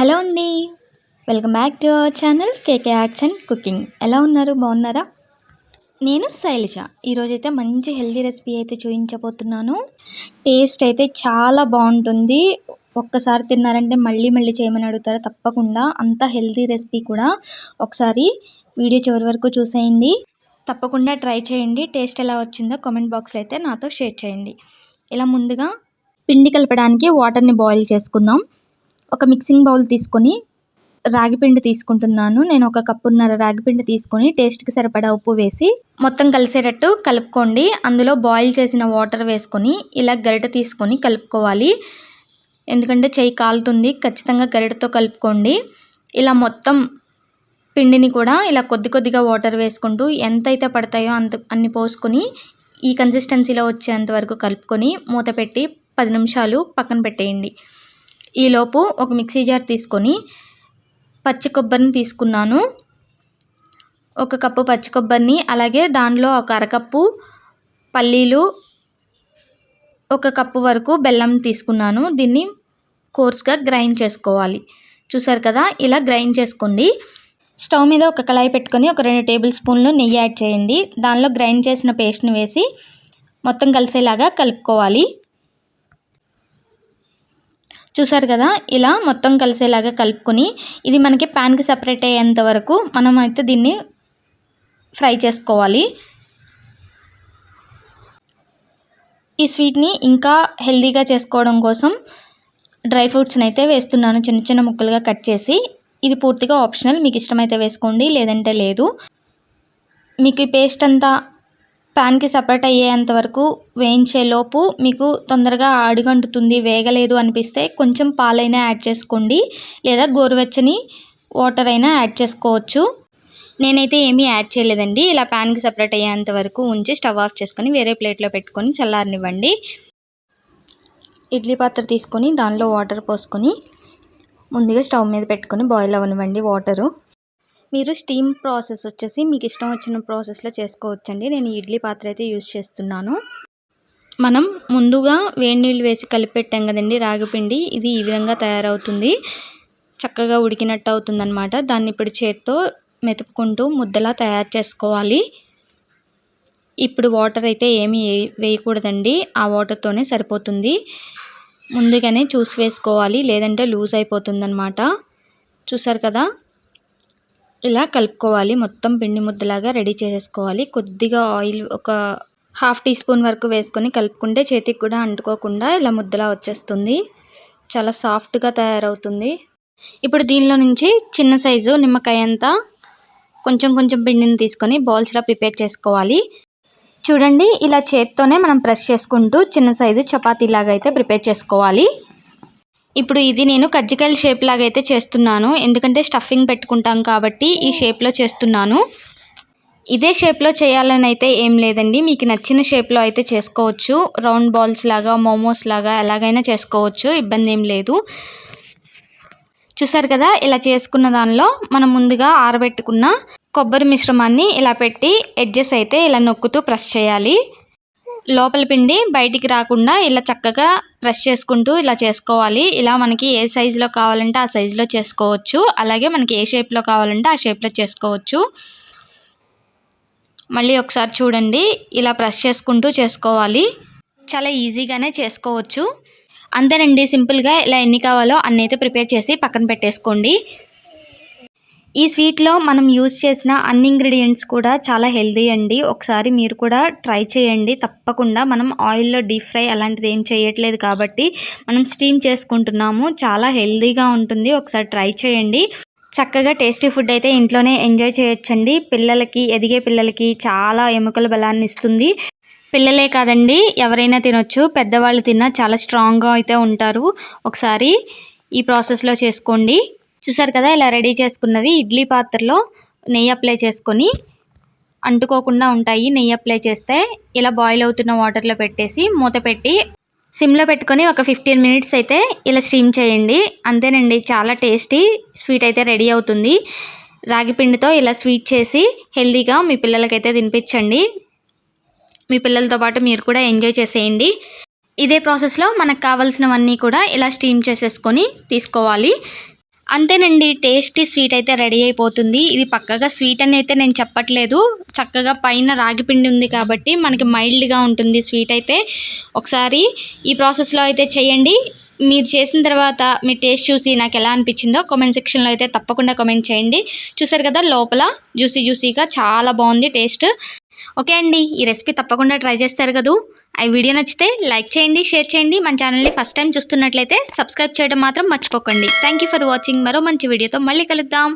Hello అండి. Welcome back to our channel KK arts and cooking. ఎలా ఉన్నారు? బాగున్నారా? నేను శైలజ. ఈరోజు అయితే మంచి హెల్దీ రెసిపీ అయితే చూపించబోతున్నాను టేస్ట్ అయితే చాలా బాగుంటుంది. ఒక్కసారి తిన్నారంటే మళ్ళీ మళ్ళీ చేయమని అడుగుతారు? తప్పకుండా. అంత హెల్దీ రెసిపీ కూడా ఒకసారి వీడియో చివరి వరకు చూసేయండి. తప్పకుండా ట్రై చేయండి. టేస్ట్ ఎలా వచ్చిందో కామెంట్ బాక్స్లో అయితే నాతో షేర్ చేయండి. ఇలా ముందుగా పిండి కలపడానికి వాటర్ని బాయిల్ చేసుకుందాం. ఒక మిక్సింగ్ బౌల్ తీసుకొని రాగి పిండి తీసుకుంటున్నాను. నేను ఒక కప్పున్నర రాగి పిండి తీసుకొని టేస్ట్కి సరిపడా ఉప్పు వేసి మొత్తం కలిసేటట్టు కలుపుకోండి. అందులో బాయిల్ చేసిన వాటర్ వేసుకొని ఇలా గరిట తీసుకొని కలుపుకోవాలి. ఎందుకంటే చేయి కాలుతుంది ఖచ్చితంగా గరిటతో కలుపుకోండి. ఇలా మొత్తం పిండిని కూడా ఇలా కొద్ది కొద్దిగా వాటర్ వేసుకుంటూ ఎంతైతే పడతాయో అంత అన్ని పోసుకొని ఈ కన్సిస్టెన్సీలో వచ్చేంత వరకు కలుపుకొని మూత పెట్టి పది నిమిషాలు పక్కన పెట్టేయండి. ఈలోపు ఒక మిక్సీ జార్ తీసుకొని పచ్చి కొబ్బరిని తీసుకున్నాను. ఒక కప్పు పచ్చి కొబ్బరిని అలాగే దానిలో ఒక అరకప్పు పల్లీలు ఒక కప్పు వరకు బెల్లం తీసుకున్నాను. దీన్ని కోర్స్గా గ్రైండ్ చేసుకోవాలి. చూసారు కదా ఇలా గ్రైండ్ చేసుకోండి. స్టవ్ మీద ఒక కళాయి పెట్టుకొని ఒక రెండు టేబుల్ స్పూన్లు నెయ్యి యాడ్ చేయండి. దానిలో గ్రైండ్ చేసిన పేస్ట్ని వేసి మొత్తం కలిసేలాగా కలుపుకోవాలి. చూసారు కదా? ఇలా మొత్తం కలిసేలాగా కలుపుకొని ఇది మనకి ప్యాన్కి సపరేట్ అయ్యేంత వరకు మనం అయితే దీన్ని ఫ్రై చేసుకోవాలి. ఈ స్వీట్ని ఇంకా హెల్తీగా చేసుకోవడం కోసం డ్రై ఫ్రూట్స్ని అయితే వేస్తున్నాను. చిన్న చిన్న ముక్కలుగా కట్ చేసి ఇది పూర్తిగా ఆప్షనల్. మీకు ఇష్టమైతే వేసుకోండి లేదంటే లేదు. మీకు ఈ పేస్ట్ అంతా ప్యాన్కి సపరేట్ అయ్యేంత వరకు వేయించేలోపు మీకు తొందరగా అడుగంటుతుంది వేగలేదు అనిపిస్తే కొంచెం పాలైనా యాడ్ చేసుకోండి. లేదా గోరువెచ్చని వాటర్ అయినా యాడ్ చేసుకోవచ్చు. నేనైతే ఏమీ యాడ్ చేయలేదండి. ఇలా ప్యాన్కి సపరేట్ అయ్యేంత వరకు ఉంచి స్టవ్ ఆఫ్ చేసుకొని వేరే ప్లేట్లో పెట్టుకొని చల్లారనివ్వండి. ఇడ్లీ పాత్ర తీసుకొని దానిలో వాటర్ పోసుకొని ముందుగా స్టవ్ మీద పెట్టుకొని బాయిల్ అవ్వనివ్వండి వాటరు. మీరు స్టీమ్ ప్రాసెస్ వచ్చేసి మీకు ఇష్టం వచ్చిన ప్రాసెస్లో చేసుకోవచ్చండి. నేను ఇడ్లీ పాత్ర అయితే యూజ్ చేస్తున్నాను. మనం ముందుగా వేడి నీళ్ళు వేసి కలిపెట్టాం కదండి రాగిపిండి ఇది ఈ విధంగా తయారవుతుంది. చక్కగా ఉడికినట్టు అవుతుందన్నమాట. దాన్ని ఇప్పుడు చేత్తో మెతుపుకుంటూ ముద్దలా తయారు చేసుకోవాలి. ఇప్పుడు వాటర్ అయితే ఏమీ వేయకూడదండి. ఆ వాటర్తోనే సరిపోతుంది. ముందుగానే చూసి వేసుకోవాలి. లేదంటే లూజ్ అయిపోతుంది అనమాట చూసారు కదా? ఇలా కలుపుకోవాలి. మొత్తం పిండి ముద్దలాగా రెడీ చేసేసుకోవాలి. కొద్దిగా ఆయిల్ ఒక హాఫ్ టీ స్పూన్ వరకు వేసుకొని కలుపుకుంటే చేతికి కూడా అంటుకోకుండా ఇలా ముద్దలా వచ్చేస్తుంది. చాలా సాఫ్ట్గా తయారవుతుంది. ఇప్పుడు దీనిలో నుంచి చిన్న సైజు నిమ్మకాయ అంతా కొంచెం కొంచెం పిండిని తీసుకొని బౌల్స్లో ప్రిపేర్ చేసుకోవాలి. చూడండి ఇలా చేత్తోనే మనం ప్రెస్ చేసుకుంటూ చిన్న సైజు చపాతీలాగా అయితే ప్రిపేర్ చేసుకోవాలి. ఇప్పుడు ఇది నేను కజ్జికాయల షేప్ లాగా అయితే చేస్తున్నాను. ఎందుకంటే స్టఫింగ్ పెట్టుకుంటాం కాబట్టి ఈ షేప్లో చేస్తున్నాను. ఇదే షేప్లో చేయాలని అయితే ఏం లేదండి. మీకు నచ్చిన షేప్లో అయితే చేసుకోవచ్చు. రౌండ్ బాల్స్ లాగా మోమోస్ లాగా ఎలాగైనా చేసుకోవచ్చు. ఇబ్బంది ఏం లేదు. చూసారు కదా ఇలా చేసుకున్న దానిలో మనం ముందుగా ఆరబెట్టుకున్న కొబ్బరి మిశ్రమాన్ని ఇలా పెట్టి ఎడ్జెస్ అయితే ఇలా నొక్కుతూ ప్రెస్ చేయాలి. లోపల పిండి బయటికి రాకుండా ఇలా చక్కగా ప్రెస్ చేసుకుంటూ ఇలా చేసుకోవాలి. ఇలా మనకి ఏ సైజులో కావాలంటే ఆ సైజులో చేసుకోవచ్చు. అలాగే మనకి ఏ షేప్లో కావాలంటే ఆ షేప్లో చేసుకోవచ్చు. మళ్ళీ ఒకసారి చూడండి. ఇలా ప్రెస్ చేసుకుంటూ చేసుకోవాలి. చాలా ఈజీగానే చేసుకోవచ్చు. అంతేనండి. సింపుల్గా ఇలా ఎన్ని కావాలో అన్నైతే ప్రిపేర్ చేసి పక్కన పెట్టేసుకోండి. ఈ స్వీట్లో మనం యూజ్ చేసిన అన్ని ఇంగ్రీడియంట్స్ కూడా చాలా హెల్దీ అండి. ఒకసారి మీరు కూడా ట్రై చేయండి. తప్పకుండా మనం ఆయిల్లో డీప్ ఫ్రై అలాంటిది ఏం చేయట్లేదు కాబట్టి మనం స్టీమ్ చేసుకుంటున్నాము. చాలా హెల్దీగా ఉంటుంది. ఒకసారి ట్రై చేయండి. చక్కగా టేస్టీ ఫుడ్ అయితే ఇంట్లోనే ఎంజాయ్ చేయొచ్చండి. పిల్లలకి ఎదిగే పిల్లలకి చాలా ఎముకల బలాన్ని ఇస్తుంది. పిల్లలే కాదండి ఎవరైనా తినొచ్చు. పెద్దవాళ్ళు తిన్నా చాలా స్ట్రాంగ్గా అయితే ఉంటారు. ఒకసారి ఈ ప్రాసెస్లో చేసుకోండి. చూసారు కదా ఇలా రెడీ చేసుకున్నవి ఇడ్లీ పాత్రలో నెయ్యి అప్లై చేసుకొని అంటుకోకుండా ఉంటాయి. నెయ్యి అప్లై చేస్తే ఇలా బాయిల్ అవుతున్న వాటర్లో పెట్టేసి మూత పెట్టి సిమ్లో పెట్టుకొని ఒక ఫిఫ్టీన్ మినిట్స్ అయితే ఇలా స్టీమ్ చేయండి. అంతేనండి చాలా టేస్టీ స్వీట్ అయితే రెడీ అవుతుంది. రాగి పిండితో ఇలా స్వీట్ చేసి హెల్తీగా మీ పిల్లలకైతే తినిపించండి. మీ పిల్లలతో పాటు మీరు కూడా ఎంజాయ్ చేసేయండి. ఇదే ప్రాసెస్లో మనకు కావాల్సినవన్నీ కూడా ఇలా స్టీమ్ చేసేసుకొని తీసుకోవాలి. అంతేనండి టేస్టీ స్వీట్ అయితే రెడీ అయిపోతుంది. ఇది పక్కగా స్వీట్ అని అయితే నేను చెప్పట్లేదు. చక్కగా పైన రాగి పిండి ఉంది కాబట్టి మనకి మైల్డ్గా ఉంటుంది స్వీట్ అయితే. ఒకసారి ఈ ప్రాసెస్లో అయితే చేయండి. మీరు చేసిన తర్వాత మీ టేస్ట్ చూసి నాకు ఎలా అనిపించిందో కామెంట్ సెక్షన్లో అయితే తప్పకుండా కామెంట్ చేయండి. చూసారు కదా లోపల జ్యూసీ జ్యూసీగా చాలా బాగుంది టేస్ట్. ఓకే అండి ఈ రెసిపీ తప్పకుండా ట్రై చేస్తారు కదూ. ఈ వీడియో నచ్చితే లైక్ చేయండి షేర్ చేయండి. మన ఛానల్ని ఫస్ట్ టైం చూస్తున్నట్లయితే సబ్స్క్రైబ్ చేయడం మాత్రం మర్చిపోకండి. థ్యాంక్ యూ ఫర్ వాచింగ్ మరో మంచి వీడియోతో మళ్ళీ కలుద్దాం.